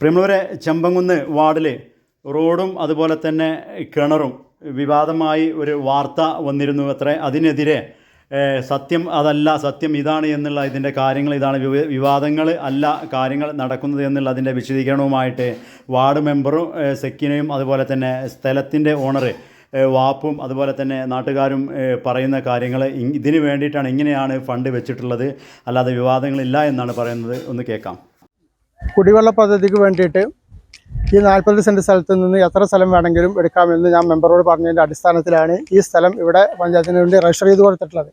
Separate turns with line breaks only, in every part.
പ്രിമളൂരെ ചെമ്പങ്കുന്ന് വാർഡിൽ റോഡും അതുപോലെ തന്നെ കിണറും വിവാദമായി ഒരു വാർത്ത വന്നിരുന്നു അത്രേ. അതിനെതിരെ സത്യം അതല്ല സത്യം ഇതാണ് എന്നുള്ള ഇതിന്റെ കാര്യങ്ങൾ ഇതാണ് വിവാദങ്ങൾ അല്ല കാര്യങ്ങൾ നടക്കുന്നത് എന്നുള്ള അതിന്റെ വിശദീകരണവുമായിട്ട് വാർഡ് മെമ്പറും സെക്കിനെയും അതുപോലെ തന്നെ സ്ഥലത്തിന്റെ ഓണർ വാപ്പും അതുപോലെ തന്നെ നാട്ടുകാരും പറയുന്ന കാര്യങ്ങൾ ഇതിന് വേണ്ടിയിട്ടാണ് ഇങ്ങനെയാണ് ഫണ്ട് വെച്ചിട്ടുള്ളത്. അല്ലാതെ വിവാദങ്ങളില്ല എന്നാണ് പറയുന്നത്. ഒന്ന് കേൾക്കാം.
കുടിവെള്ള പദ്ധതിക്ക് വേണ്ടിയിട്ട് ഈ നാൽപ്പത് സെന്റ് സ്ഥലത്ത് നിന്ന് എത്ര സ്ഥലം വേണമെങ്കിലും എടുക്കാമെന്ന് ഞാൻ മെമ്പറോട് പറഞ്ഞതിന്റെ അടിസ്ഥാനത്തിലാണ് ഈ സ്ഥലം ഇവിടെ പഞ്ചായത്തിന് വേണ്ടി രജിസ്റ്റർ ചെയ്ത് കൊടുത്തിട്ടുള്ളത്.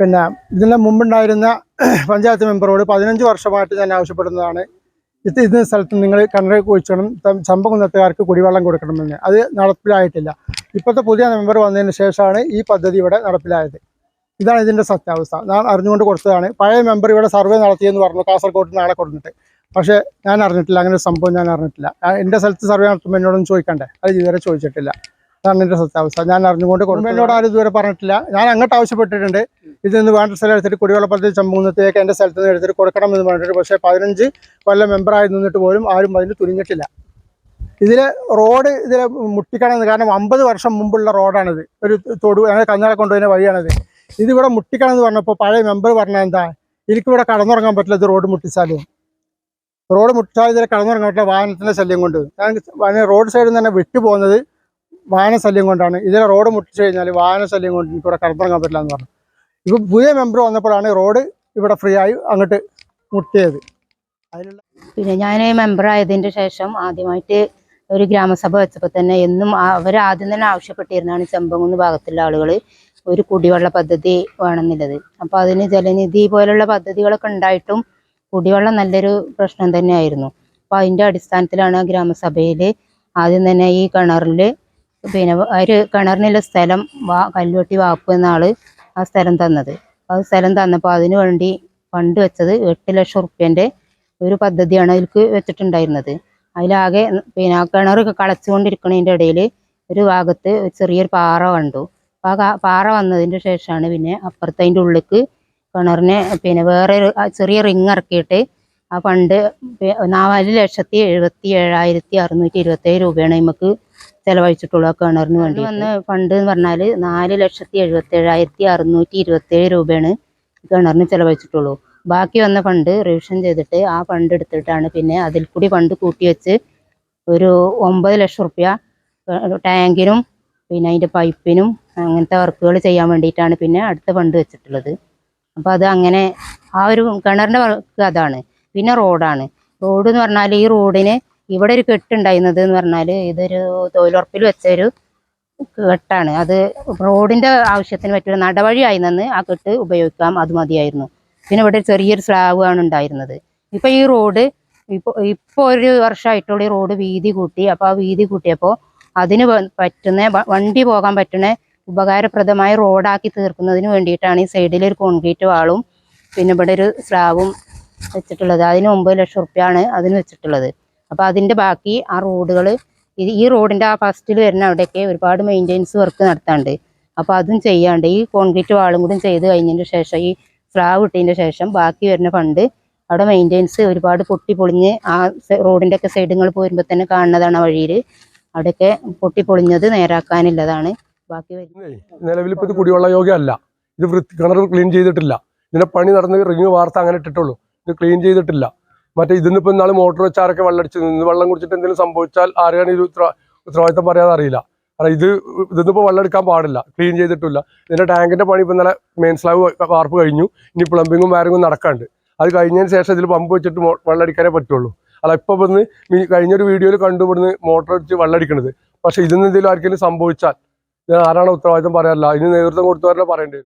പിന്നെ ഇതിന് മുമ്പുണ്ടായിരുന്ന പഞ്ചായത്ത് മെമ്പറോട് പതിനഞ്ച് വർഷമായിട്ട് ഞാൻ ആവശ്യപ്പെടുന്നതാണ്. ഇത് ഇതിന് സ്ഥലത്ത് നിങ്ങൾ കിണർ കുഴിച്ചണം ചമ്പകുന്നത്തുകാർക്ക് കുടിവെള്ളം കൊടുക്കണമെന്ന്. അത് നടപ്പിലായിട്ടില്ല. ഇപ്പോഴത്തെ പുതിയ മെമ്പർ വന്നതിന് ശേഷമാണ് ഈ പദ്ധതി ഇവിടെ നടപ്പിലായത്. ഇതാണ് ഇതിന്റെ സത്യാവസ്ഥ. ഞാൻ അറിഞ്ഞുകൊണ്ട് കൊടുത്തതാണ്. പഴയ മെമ്പർ ഇവിടെ സർവേ നടത്തിയെന്ന് പറഞ്ഞു. കാസർഗോഡ് നാളെ കൊടുത്തിട്ട് പക്ഷേ ഞാൻ അറിഞ്ഞിട്ടില്ല. അങ്ങനെ ഒരു സംഭവം ഞാൻ അറിഞ്ഞിട്ടില്ല. എന്റെ സ്ഥലത്ത് സർവേ നടത്തുമ്പോൾ എന്നോടൊന്നും ചോദിക്കണ്ടേ? അത് ഇതുവരെ ചോദിച്ചിട്ടില്ല. അതാണ് എന്റെ സത്യാവസ്ഥ. ഞാൻ അറിഞ്ഞുകൊണ്ട് കൊടുക്കും എന്നോട് ആരും ഇതുവരെ പറഞ്ഞിട്ടില്ല. ഞാൻ അങ്ങോട്ട് ആവശ്യപ്പെട്ടിട്ടുണ്ട്. ഇതിന്ന് വേണ്ട സ്ഥലം എടുത്തിട്ട് കുടിവെള്ള പദ്ധതി ചമ്പൂന്നത്തേക്ക് എന്റെ സ്ഥലത്ത് നിന്ന് എടുത്തിട്ട് കൊടുക്കണം എന്ന് പറഞ്ഞിട്ട്. പക്ഷേ പതിനഞ്ച് കൊല്ലം മെമ്പറായി നിന്നിട്ട് പോലും ആരും അതിന് തുനിഞ്ഞിട്ടില്ല. ഇതിൽ റോഡ് ഇതിൽ മുട്ടിക്കണമെന്ന് കാരണം അമ്പത് വർഷം മുമ്പുള്ള റോഡാണിത്. ഒരു തൊടു അങ്ങനെ കഞ്ഞാളെ കൊണ്ടുപോകുന്ന വഴിയാണിത്. ഇതിവിടെ മുട്ടിക്കണം എന്ന് പറഞ്ഞപ്പോൾ പഴയ മെമ്പർ പറഞ്ഞ എന്താ? എനിക്കിവിടെ കടന്നുറങ്ങാൻ പറ്റില്ല ഇത് റോഡ് മുട്ടിച്ചാൽ. റോഡ് മുട്ടിച്ചാൽ ഇതിൽ കടന്നുറങ്ങാൻ പറ്റില്ല വാഹനത്തിന്റെ ശല്യം കൊണ്ട്. ഞാൻ റോഡ് സൈഡിൽ നിന്ന് തന്നെ വിട്ടു പോകുന്നത് വാഹന ശല്യം കൊണ്ടാണ്. ഇതിലെ റോഡ് മുട്ടിച്ച് കഴിഞ്ഞാൽ വാഹന ശല്യം കൊണ്ട് എനിക്കിവിടെ കടന്നുറങ്ങാൻ പറ്റില്ല എന്ന് പറഞ്ഞു. ഇപ്പം പുതിയ മെമ്പർ വന്നപ്പോഴാണ് റോഡ് ഇവിടെ ഫ്രീ ആയി അങ്ങോട്ട് മുട്ടിയത്. അതിനുള്ള
പിന്നെ ഞാൻ മെമ്പർ ആയതിന്റെ ശേഷം ആദ്യമായിട്ട് ഒരു ഗ്രാമസഭ വെച്ചപ്പോൾ തന്നെ എന്നും അവർ ആദ്യം തന്നെ ആവശ്യപ്പെട്ടിരുന്നതാണ് ചെമ്പങ്ങുന്ന് ഭാഗത്തുള്ള ആളുകൾ ഒരു കുടിവെള്ള പദ്ധതി വേണമെന്നുള്ളത്. അപ്പോൾ അതിന് ജലനിധി പോലുള്ള പദ്ധതികളൊക്കെ ഉണ്ടായിട്ടും കുടിവെള്ളം നല്ലൊരു പ്രശ്നം തന്നെയായിരുന്നു. അപ്പോൾ അതിന്റെ അടിസ്ഥാനത്തിലാണ് ഗ്രാമസഭയിൽ ആദ്യം തന്നെ ഈ കിണറിൽ പിന്നെ ഒരു കിണറിനുള്ള സ്ഥലം വാ കല്ലുവെട്ടി വാപ്പ് എന്ന ആ സ്ഥലം തന്നത്. ആ സ്ഥലം തന്നപ്പോൾ അതിനു വേണ്ടി ഫണ്ട് വെച്ചത് എട്ട് ലക്ഷം റുപ്യന്റെ ഒരു പദ്ധതിയാണ് അതിൽക്ക് വെച്ചിട്ടുണ്ടായിരുന്നത്. അതിലാകെ പിന്നെ ആ കിണർ കളച്ചുകൊണ്ടിരിക്കുന്നതിന്റെ ഇടയിൽ ഒരു ഭാഗത്ത് ചെറിയൊരു പാറ കണ്ടു. അപ്പോൾ ആ പാറ വന്നതിന്റെ ശേഷമാണ് പിന്നെ അപ്പുറത്ത് അതിന്റെ ഉള്ളിലേക്ക് കിണറിനെ പിന്നെ വേറെ ഒരു ചെറിയ റിങ് ഇറക്കിയിട്ട് ആ പണ്ട് നാല് ലക്ഷത്തി എഴുപത്തി ഏഴായിരത്തി അറുന്നൂറ്റി ഇരുപത്തേഴ് രൂപയാണ് നമുക്ക് ചിലവഴിച്ചിട്ടുള്ളൂ ആ കിണറിന് വേണ്ടി വന്ന് ഫണ്ട് എന്ന് പറഞ്ഞാൽ നാല് ലക്ഷത്തി എഴുപത്തി ഏഴായിരത്തി അറുന്നൂറ്റി ഇരുപത്തേഴ് രൂപയാണ് കിണറിന് ചിലവഴിച്ചിട്ടുള്ളൂ. ബാക്കി വന്ന ഫണ്ട് റിവിഷൻ ചെയ്തിട്ട് ആ ഫണ്ട് എടുത്തിട്ടാണ് പിന്നെ അതിൽ കൂടി ഫണ്ട് കൂട്ടി വെച്ച് ഒരു ഒമ്പത് ലക്ഷം റുപ്യ ടാങ്കിനും പിന്നെ അതിന്റെ പൈപ്പിനും അങ്ങനത്തെ വർക്കുകൾ ചെയ്യാൻ വേണ്ടിയിട്ടാണ് പിന്നെ അടുത്ത ഫണ്ട് വെച്ചിട്ടുള്ളത്. അപ്പോൾ അത് അങ്ങനെ ആ ഒരു കിണറിന്റെ വർക്ക് അതാണ്. പിന്നെ റോഡാണ്. റോഡ് എന്ന് പറഞ്ഞാൽ ഈ റോഡിന് ഇവിടെ ഒരു കെട്ടുണ്ടായിരുന്നത് എന്ന് പറഞ്ഞാൽ ഇതൊരു തൊഴിലുറപ്പിൽ വെച്ചൊരു കെട്ടാണ്. അത് റോഡിന്റെ ആവശ്യത്തിന് പറ്റിയ നടവഴിയായി നിന്ന് ആ കെട്ട് ഉപയോഗിക്കാം അത് മതിയായിരുന്നു. പിന്നെ ഇവിടെ ചെറിയൊരു സ്ലാബ് ആണ് ഉണ്ടായിരുന്നത്. ഇപ്പം ഈ റോഡ് ഇപ്പോൾ ഇപ്പോൾ ഒരു വർഷമായിട്ടുള്ള ഈ റോഡ് വീതി കൂട്ടി. അപ്പോൾ ആ വീതി കൂട്ടിയപ്പോ അതിന് പറ്റുന്ന വണ്ടി പോകാൻ പറ്റുന്ന ഉപകാരപ്രദമായ റോഡാക്കി തീർക്കുന്നതിന് വേണ്ടിയിട്ടാണ് ഈ സൈഡിൽ ഒരു കോൺക്രീറ്റ് വാളും പിന്നെ ഇവിടെ ഒരു സ്ലാബും വെച്ചിട്ടുള്ളത്. അതിന് ഒമ്പത് ലക്ഷം റുപ്യാണ് അതിന് വെച്ചിട്ടുള്ളത്. അപ്പൊ അതിന്റെ ബാക്കി ആ റോഡുകൾ ഈ റോഡിന്റെ ആ ഫസ്റ്റിൽ വരുന്ന അവിടെയൊക്കെ ഒരുപാട് മെയിന്റെനൻസ് വർക്ക് നടത്താണ്ട് അപ്പൊ അതും ചെയ്യാണ്ട് ഈ കോൺക്രീറ്റ് വാളും കൂടി ചെയ്ത് കഴിഞ്ഞതിന് ശേഷം ഈ സ്ലാബ് ഇട്ടതിന് ശേഷം ബാക്കി വരുന്ന ഫണ്ട് അവിടെ മെയിന്റെനൻസ് ഒരുപാട് പൊട്ടി പൊളിഞ്ഞ് ആ റോഡിന്റെ ഒക്കെ സൈഡുകൾ പോരുമ്പോൾ തന്നെ കാണുന്നതാണ് വഴിയിൽ അവിടെയൊക്കെ പൊട്ടി പൊളിഞ്ഞത് നേരാക്കാനുള്ളതാണ്. ബാക്കി
ഇപ്പോൾ ഇത് കുടിവെള്ള യോഗ്യമല്ല. ഇത് വൃത്തി കിണർ ക്ലീൻ ചെയ്തിട്ടില്ല. ഇതിന്റെ പണി നടന്ന് റിങ് വാർത്ത അങ്ങനെ ഇട്ടിട്ടുള്ളൂ. ഇത് ക്ലീൻ ചെയ്തിട്ടില്ല. മറ്റേ ഇതിന് ഇതിന്നിപ്പോൾ ഇന്നാൾ മോട്ടോർ വെച്ചാരൊക്കെ വെള്ളം അടിച്ച് നിന്ന് വെള്ളം കുടിച്ചിട്ട് എന്തെങ്കിലും സംഭവിച്ചാൽ ആരെയാണ് ഇത് ഉത്തര ഉത്തരവാദിത്തം പറയാതെ അറിയില്ല. കാരണം ഇത് ഇതിന്നിപ്പോൾ വെള്ളം എടുക്കാൻ പാടില്ല. ക്ലീൻ ചെയ്തിട്ടില്ല. ഇതിന്റെ ടാങ്കിന്റെ പണി ഇപ്പം ഇന്നലെ മെയിൻ സ്ലാബ് വാർപ്പ് കഴിഞ്ഞു. ഇനി പ്ലംബിങ്ങും വയറിങ്ങും നടക്കാണ്ട്. അത് കഴിഞ്ഞതിന് ശേഷം ഇതിൽ പമ്പ് വെച്ചിട്ട് വെള്ളമടിക്കാനേ പറ്റുള്ളൂ. അല്ല ഇപ്പൊ ഇവിടുന്ന് കഴിഞ്ഞൊരു വീഡിയോയിൽ കണ്ടു ഇവിടുന്ന് മോട്ടോർ അടിച്ച് വെള്ളം അടിക്കണത് പക്ഷെ ഇതിന് എന്തെങ്കിലും ആർക്കെങ്കിലും സംഭവിച്ചാൽ ആരാണ് ഉത്തരവാദിത്തം പറയാറില്ല. അതിന് നേതൃത്വം കൊടുത്തവരല്ലേ പറയേണ്ടത്